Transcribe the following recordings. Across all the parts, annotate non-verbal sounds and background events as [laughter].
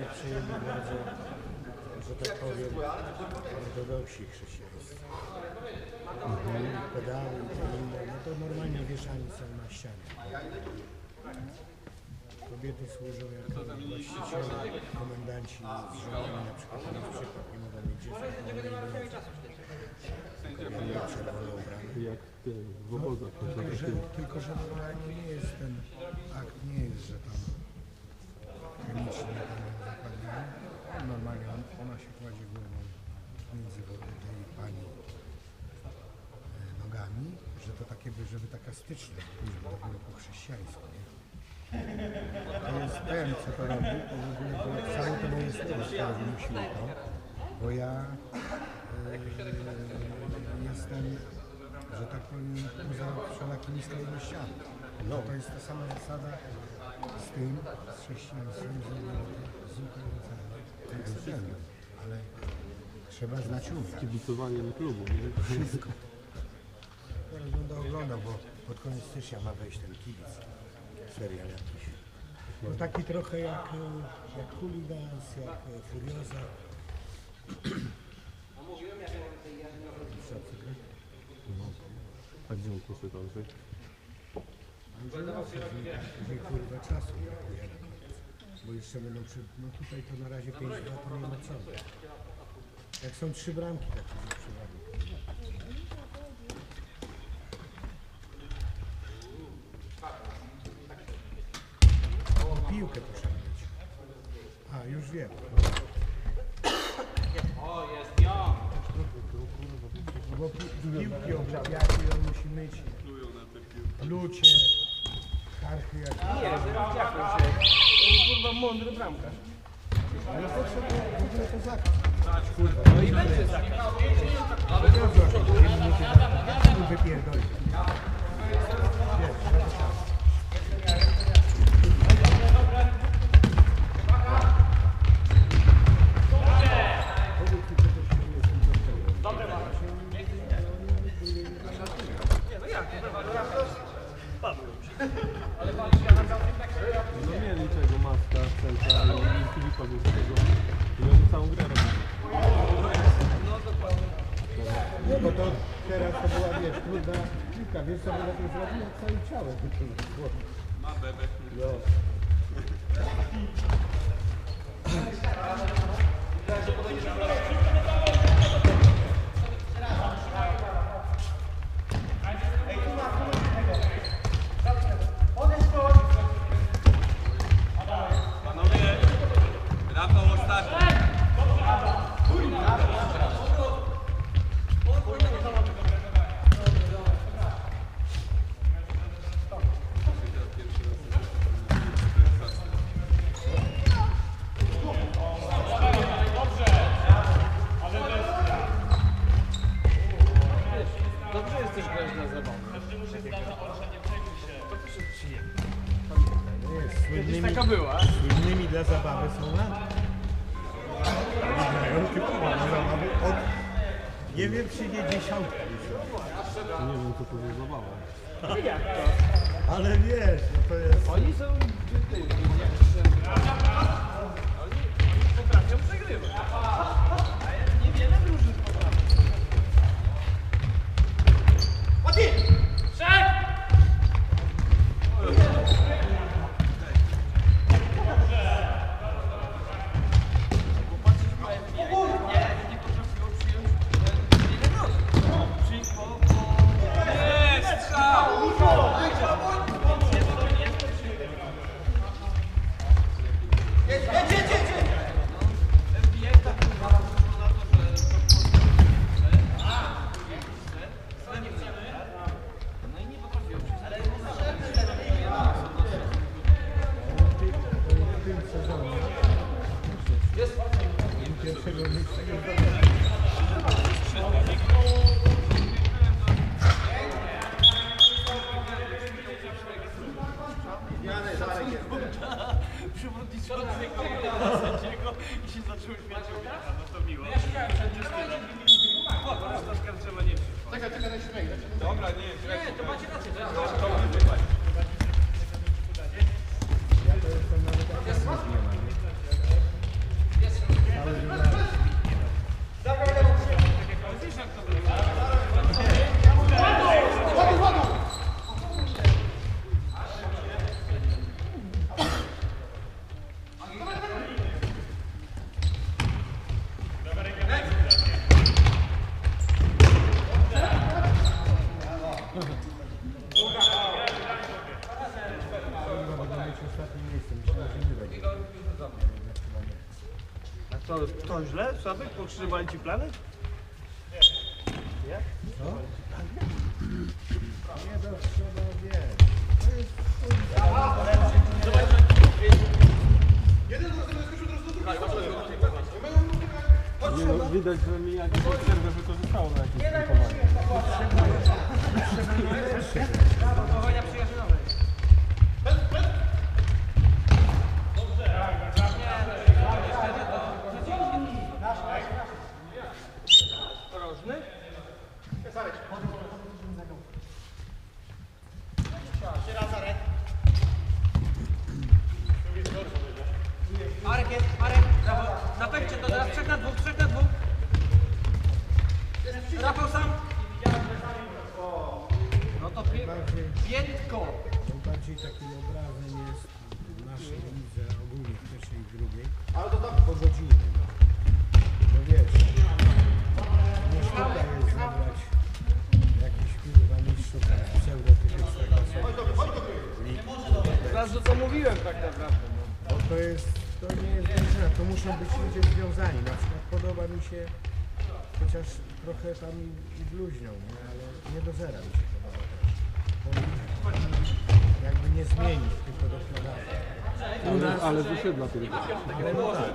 nie przyjęli bardzo, że tak powiem, ortodoksi chrześcijańscy. Pedały i inne, no to normalnie wieszani są na ścianie. Kobiety służą jako właściciele, komendanci z żonami na przykład, na przykład nie mogą mieć ubrane. Jak te w obozach. to Tylko że, tylko, że normalnie nie jest ten akt, nie jest, że tam chemicznie tam ją zakładają. Normalnie on, ona się kładzie głową między wody tej pani e, nogami, że to takie, by- styczność, żeby dopiero po chrześcijańsku? To jest ten, co to robi, to w ogóle to całe to moje słowo, które wymyślił to, bo ja e, jestem, że tak powiem, poza wszelakimi skrajnościami. No. To jest ta sama zasada z tym, z chrześcijaństwem, z z jest pewne, ale trzeba znać umieć. Kibicowanie klubu, nie? Wszystko. Teraz będę oglądał, bo pod koniec stycznia ma wejść ten kibic. Serial jakiś. No taki trochę jak, e, jak Hooligans, jak e, Furioza. A gdzie on poszedł Andrzej? Później kurwa czasu brakuje na koniec. Bo jeszcze będą przy... No tutaj to na razie 5-2 to nie ma co. Jak są trzy bramki takie Piłkę proszę mieć. A, już wiem. No bo pi piłki oblepiacie i on musi myć je. Plucie, karchy jakieś. Kurwa mądry bramkarz. Ale to w ogóle to zakaz? Kurwa, no i będzie zakaz. Dwie Yo. 这眼好完 To, to źle? Sławek? Pokrzyżowali ci plany? Co? Nie, to trzeba, wiesz, to jest Nie, no, widać, że mi jakąś przerwę wykorzystało na jakieś spróbowanie. Rożny? To mówiłem tak naprawdę. Bo to jest, to nie jest drużyna, to muszą być ludzie związani. Na przykład podoba mi się, chociaż trochę tam i, i bluźnią, nie? ale nie do zera mi się podoba też. Bo jakby nie zmienić, tylko dokładać. U Ale, nas, ale z osiedla tylko. ale no tak,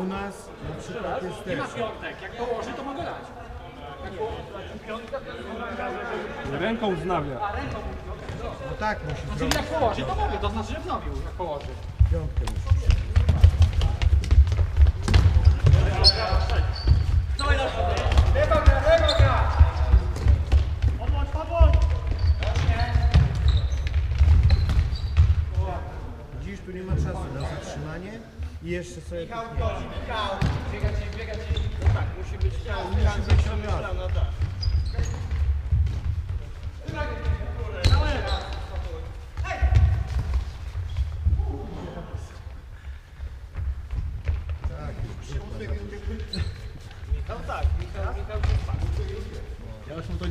u nas na przykład jest też, Ręką wznawia. No tak musi zrobić Jak położy, to mówię, to znaczy, że wnowił, jak położy. piątkę musi Dziś tu nie ma czasu na zatrzymanie i jeszcze sobie piknięcie. Tak, musi być Musi być robione. no tak. Tak,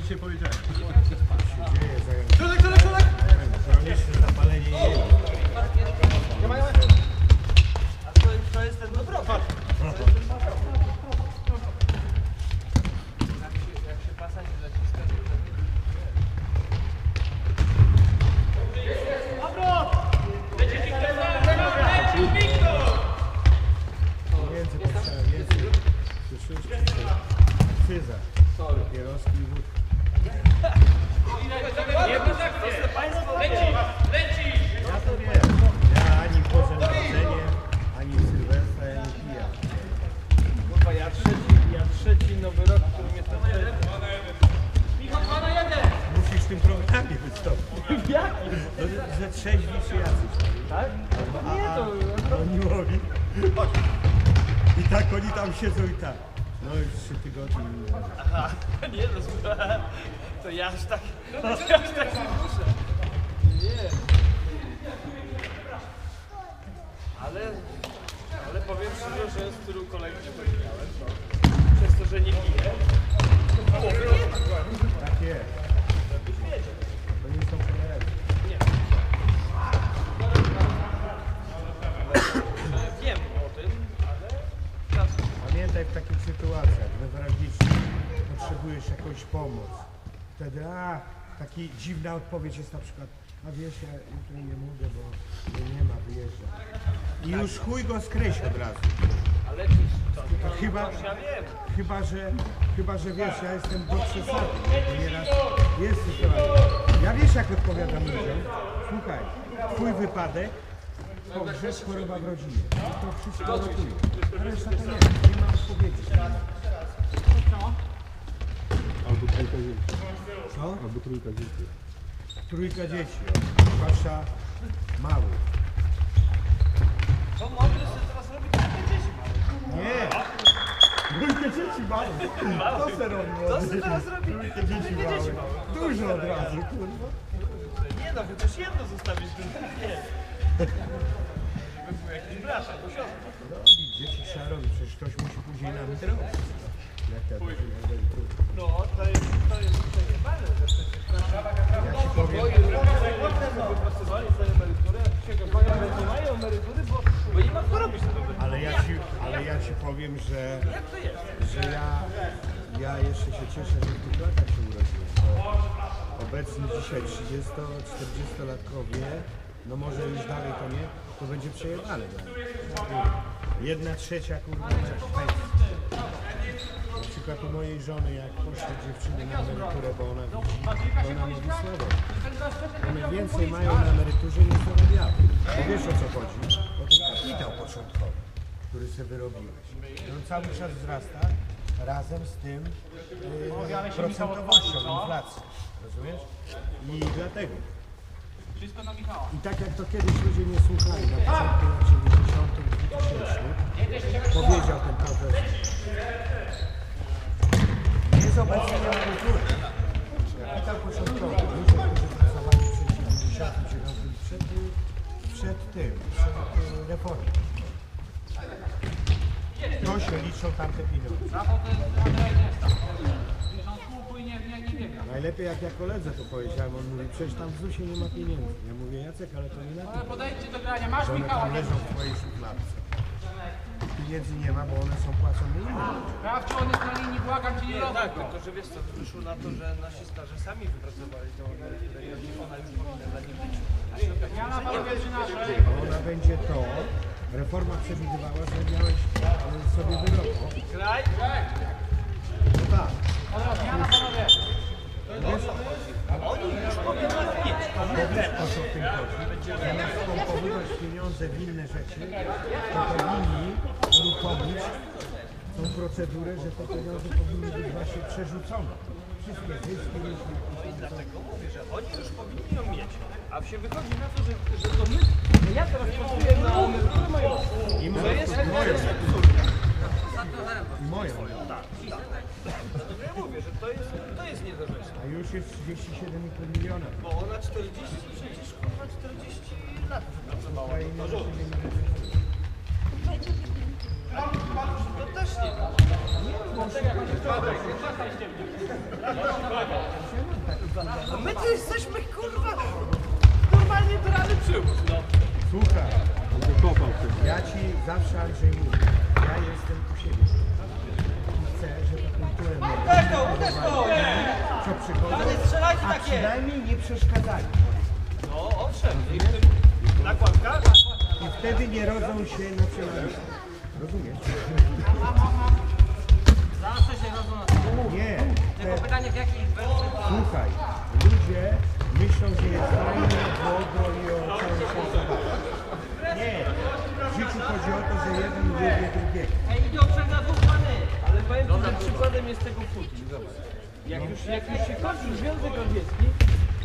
dzisiaj powiedziałem. No już trzy tygodnie. Aha, [laughs] nie słuchaj. To ja aż tak, [laughs] to ja aż tak nie muszę. Nie. Ale, ale powiem szczerze, że z tylu kolegów, miałem, to przez to, że nie piję, nie. Tak jest. Pamiętaj w takich sytuacjach newralgicznych potrzebujesz jakąś pomoc. Wtedy, a, taki dziwna odpowiedź jest na przykład, a wiesz, ja jutro nie mogę, bo mnie nie ma, wyjeżdża. I już chuj go skreś od razu. Ale to, chyba, chyba, że, chyba, że wiesz, ja jestem do przesady, nieraz jest sytuacja. Ja wiesz, jak odpowiadam ludziom. Słuchaj, twój wypadek, pogrzeb, choroba w rodzinie. To wszystko rotuje. A reszta to nie, nie ma odpowiedzi. Albo trójka dzieci. Co? Albo trójka dzieci. Trójka dzieci, zwłaszcza mały. To mądry sobie teraz robi takie dzieci małe. Nie! Trójkę dzieci mały. Co se robi? Co sobie teraz robi? Trójkę dzieci małe. Dużo od razu, kurwa. Nie no, chociaż jedno zostawić drugie. Nie. Robić, dzieci trzeba robić, przecież ktoś musi później nam drobić. Jak No, to jest, to jest że przecież Ja ci powiem, ale ja ci, ale ja ci powiem, że, że ja, ja jeszcze się cieszę, że w tych latach się urodziłem. Obecni dzisiaj 30-40-latkowie, no może już dalej to nie, to będzie przejebane nich. Jedna trzecia kurwa. Na przykład u mojej żony, jak poszły dziewczyny na emeryturę, bo ona widzi, to ona mówi słowo. One więcej mają na emeryturze niż zarabiały. Bo wiesz o co chodzi? O ten kapitał początkowy, który sobie wyrobiłeś. I on cały czas wzrasta razem z tym yy, procentowością inflacji. Rozumiesz? I dlatego. Wszystko na Michała. I tak jak to kiedyś ludzie nie słuchali na początku lat 90. 2000 powiedział ten profesor. Nie z obecnego kultury. Kapitał początkowy. Ludzie, którzy pracowali przed 79 przed, przed tym, przed y, reformą. To się liczą tamte pieniądze. Rafał to jest Andrzej Niesta. Wiesz, on słuchu i nie, nie, nie. Najlepiej jak ja koledze to powiedziałem, on mówi, przecież tam w ZUS-ie nie ma pieniędzy. Ja mówię, Jacek, ale to nie na Ale to. podejdźcie do grania. Masz one Michała. tam leżą w twojej szufladce. Pieniędzy nie ma, bo one są płacone innym. Sprawdź, on jest na linii, błagam cię, nie robię Tak, tylko że wiesz co, wyszło na to, że nasi starzy sami wypracowali tą emeryturę i ona już powinna dla nich być. Zmiana panowie naszej? Ona będzie to, reforma przewidywała, że miałeś e, sobie wyrok. Graj! No tak, Dobra, zmiana panowie. Bo wiesz o co w tym chodzi. Zamiast pompowywać pieniądze w inne rzeczy, to powinni uruchomić tą procedurę, że te pieniądze powinny być właśnie przerzucone. Wszystkie zyski, I dlatego mówię, że oni już powinni ją mieć. A się wychodzi na to, że, że to my, że ja teraz pracuję na emeryturę moją. i To jest, moją, to jest i moją. Mówię, że to jest, to jest niedorzeczne. A już jest 37,5 miliona. Bo ona 40, przecież kurwa 40 lat wypracowała. A inne rzeczy nie To też nie. A my to jesteśmy kurwa normalnie do rady przyłóż, no. Słuchaj, ja ci zawsze Andrzej mówię, przynajmniej nie przeszkadzali. No owszem, i w tym? I wtedy nie rodzą się nacjonaliści. Rozumiesz? Zawsze się rodzą na Nie. Tylko pytanie w jakiej wersji? słuchaj, ludzie myślą, że jest fajnie, błogo i o całym świecie. Nie. W życiu chodzi o to, że jeden lubi drugiego. Ej, idzie o trzech na dwóch pany! Ale powiem ci, że przykładem jest tego futi, zobacz. Jak już, jak już się kończył Związek Radziecki,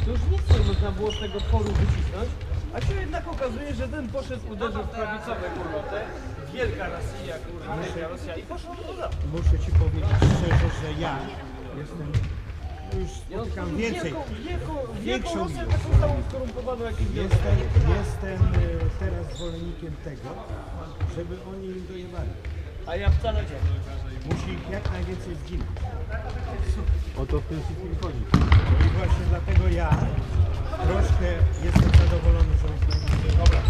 to już nic nie można było z tego tworu wycisnąć, a się jednak okazuje, że ten poszedł uderzył w prawicowe kurwotę, wielka Rosja, kurwa, wielka Rosja i poszło do domu. Muszę ci powiedzieć szczerze, że ja jestem już spotykam więcej. Wielką, wielką, Większą wielką Rosję taką samą skorumpowaną jak i Jestem, jestem y, teraz zwolennikiem tego, żeby oni im dojebali. A ja wcale nie. Musi ich jak najwięcej zginąć. O to w tym wszystkim chodzi. No i właśnie dlatego ja troszkę jestem zadowolony, że oni Dobra.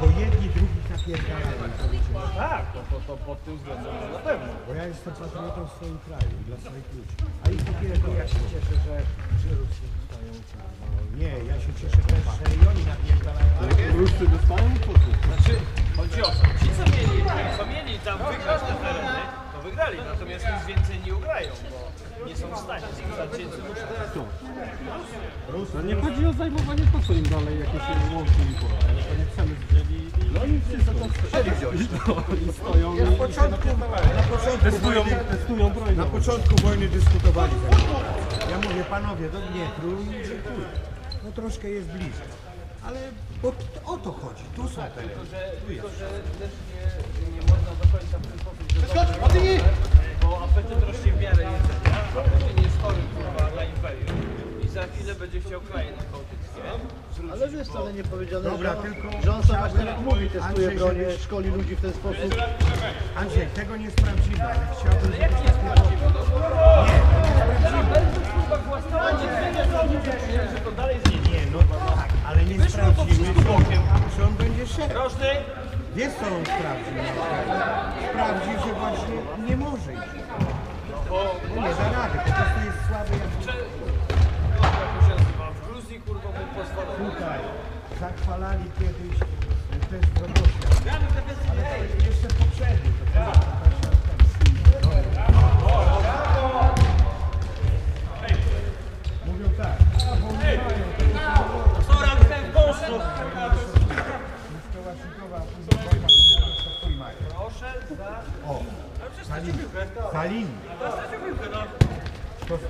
Bo jedni drugich napierdalają. Tak, to, to, to pod tym względem na pewno. Bo ja jestem patriotą w swoim kraju i dla swoich ludzi. A i po pierwsze, ja się cieszę, że, że Rusy dostają kurwa. Nie, ja się cieszę też, że i oni napierdalają. Ale Ruscy dostają? Znaczy, chodzi o to, ci co mieli, co mieli tam wygrać te tereny, to wygrali, natomiast nic więcej nie ugrają, bo nie są w stanie? Rusy, No nie chodzi o zajmowanie, po co im dalej jakieś łąki i nie chcemy wzięli i... No i wszyscy to chcieli wziąć. [laughs] I stoją i... na początku, na początku Testują, wojny, testują broń. na początku wojny dyskutowali. Ja mówię, panowie, do Dniepru i dziękuję. No troszkę jest bliżej. Ale bo o to chodzi, tu są tereny. Tylko, że, tylko, że też nie, nie można do końca w ten sposób, że bo apetyt rośnie w miarę jedzenia, a Putin jest chory kurwa na imperium i za chwilę będzie chciał kraj na bałtyckie Ale wiesz, wcale nie powiedziane, Dobra, że, tylko że on sam właśnie chciałbym- tak mówi, testuje Andrzej, bronię, żebyś- szkoli ludzi w ten sposób. Andrzej, tego nie sprawdzimy, ale chciałbym, jak nie sprawdzimy, no Nie, nie kurwa że to dalej zginie. Nie, no tak, ale nie czy on, czy on będzie szedł. Rożny, Wiesz co on przykład? Sprawdził, że właśnie nie może iść. Bo nie da rady, po prostu jest słaby jak Jak się nazywa? W Gruzji kurwa mu pozwolono. tutaj. Zachwalali kiedyś e, też Drogosia. Ale to jeszcze poprzedni. To Mówią A. Proszę za... O. Salini. To są.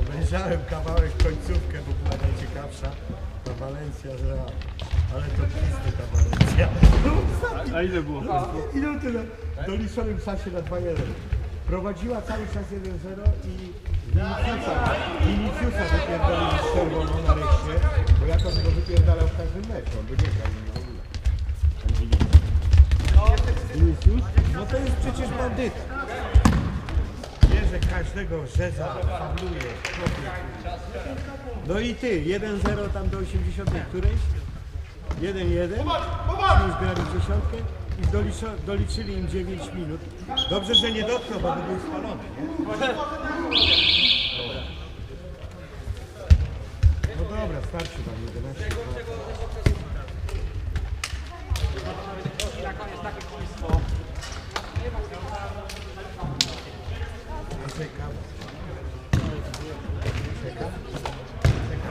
Obejrzałem kawałek końcówkę, bo była najciekawsza. Ta Walencja z Real. Ale to pisty ta Walencja. A ile było? Ile tyle? W doliczonym czasie na 2-1. Prowadziła cały czas 1-0 i Viniciusa, Viniciusa wypierdolili z czerwoną na reszcie, bo ja to go wypierdalał w każdym meczu, on by nie grał w ogóle. No to jest przecież bandyt. Wie, że każdego rzeza fabluje. No i ty, 1-0 tam do 80 którejś? 1-1, ci już grali w dziesiątkę i doliczyli im 9 minut. Dobrze, że nie dotknął, bo by był spalony, nie? No dobra, starczy wam 11. Czekam. Czekam. Czekam.